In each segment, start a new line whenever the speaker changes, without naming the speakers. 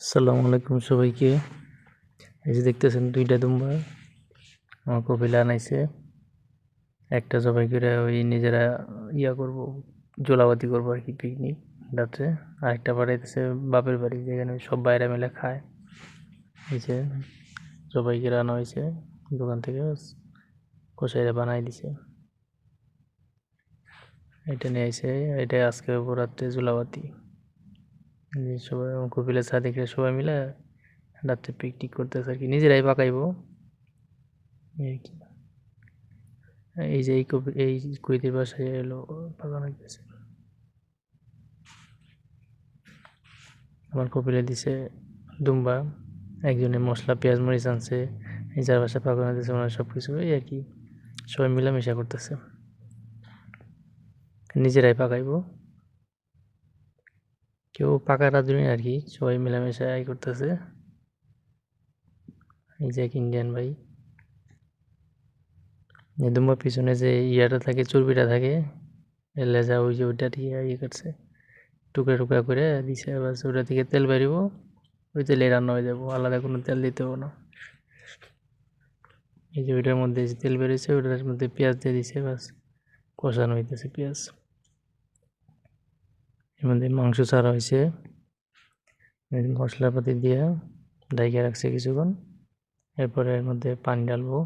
আসসালামু আলাইকুম সবাইকে। এই যে দেখতেছেন দুইটা দুম্বা। আমার কপিলা আনাইছে একটা জবাই করে ওই নিজেরা ইয়া করব, জোলাবাতি করব আর কি পিকনিক রাত্রে। আরেকটা বাড়াইতেছে বাপের বাড়ি, যেখানে সব বাইরে মিলে খায়। এই যে জবাই করে আনা হয়েছে দোকান থেকে কষাইরা বানাই দিছে। এটা নিয়ে আইছে, এটা আজকে রাত্রে জোলাবাতি। সবাই কপিলের সাদিকে সবাই মিলে রাত্রে পিকনিক করতেছে আর কি। নিজেরাই পাকাইবো। এই কি। এই যে এই কপি, এই কুইতির বাসায় এলো পাকানো গেছে। আমার কপিলে দিছে দুম্বা, একজনে মশলা, পেঁয়াজ, মরিচ আনছে, এই যার বাসায় পাকানো দিছে ওনার সব কিছু এই আর কি। সবাই মিলামেশা করতেছে। নিজেরাই পাকাইবো। কেউ পাকা রাঁধুনি আর কি সবাই মিলামিশা আই করতেছে। এই যে এক ইন্ডিয়ান ভাই। দুম্বার পিছনে যে ইয়াটা থাকে, চর্বিটা থাকে লেজা ওই যে ওইটা দিয়ে ইয়ে করছে। টুকরা টুকরা করে দিছে, বাস ওটা থেকে তেল বেরিব ওই তেলে রান্না হয়ে যাব, আলাদা কোনো তেল দিতে হবে না। এই যে ওইটার মধ্যে যে তেল বেরিয়েছে ওইটার মধ্যে পেঁয়াজ দিয়ে দিছে, বাস কষানো হইতেছে পেঁয়াজ। মধ্যে মাংস ছাড়া হয়েছে। মশলাপাতি দিয়ে ডাইকে রাখছে কিছুক্ষণ। এরপরে এর মধ্যে পানি ডালবো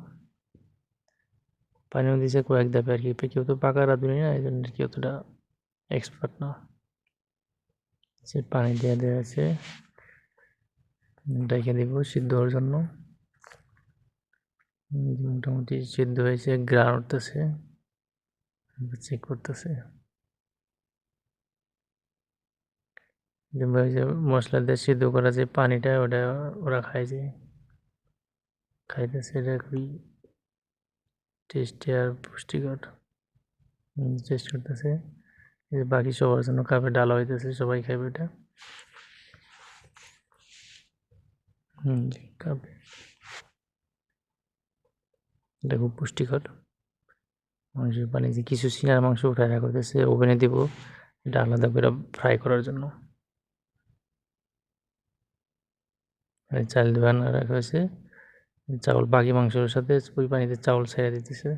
পানিও দিয়েছে কয়েক ধাপে আর কি, কেউ তো পাকা রাঁধুনি না, এই জন্য কি অতটা এক্সপার্ট না। সে পানি দিয়ে দেওয়া আছে। ডাইকে দিব সিদ্ধ হওয়ার জন্য। মোটামুটি সিদ্ধ হয়েছে, গ্রান উঠতেছে। চেক করতেছে। যে মশলা দিয়ে সিদ্ধ করা যে পানিটা, ওটা ওরা খায় যে। খাইতেছে, এটা খুবই টেস্টি আর পুষ্টিকর। টেস্ট করতেছে। বাকি সবার জন্য কাপে ডালা হইতেছে, সবাই খাইবে এটা। কাপে। এটা খুব পুষ্টিকর। মাংসের পানি যে কিছু সিনার মাংস ফ্রাই হইতেছে, ওভেনে দিব। এটা আলাদা করে ফ্রাই করার জন্য। চাল বানা রাখা হয়েছে। চাউল, বাকি মাংসের সাথে ওই পানিতে চাউল ছেড়ে দিতেছে।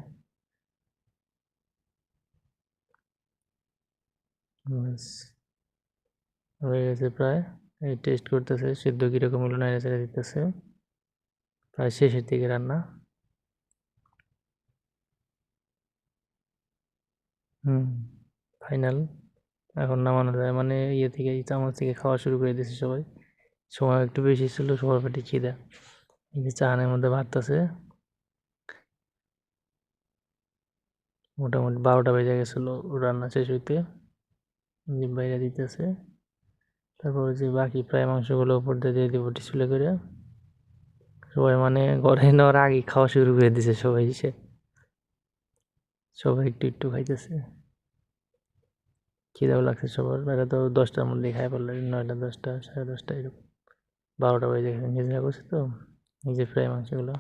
হয়ে গেছে প্রায়। এই টেস্ট করতেছে, সিদ্ধ কীরকম হলো নাইড়ে ছেড়ে দিতেছে। প্রায় শেষের দিকে রান্না। হুম, ফাইনাল। এখন নামানো যায় মানে ইয়ে থেকে চামচ থেকে খাওয়া শুরু করে দিয়েছে সবাই। সময় একটু বেশি ছিল সবার পেটে খিদা। এই যে চাহানের মধ্যে ভাত আছে। মোটামুটি বারোটা বেজে গেছিল, রান্না শেষ হইতে। বাইরে দিতেছে। তারপর যে বাকি প্রায় মাংসগুলো উপর দিয়ে দিয়ে দিব টিসুলে করে। সবাই মানে ঘরে নেওয়ার আগে খাওয়া শুরু করে দিছে সবাই এসে। সবাই একটু একটু খাইতেছে। খিদাও লাগছে সবার। এরা তো দশটার মধ্যে খাই পারল নয়টা দশটা, সাড়ে দশটা এরকম। বারোটা বেজে গেছে নিজেরা করছে তো নিজে ফ্রাই মাংসগুলো।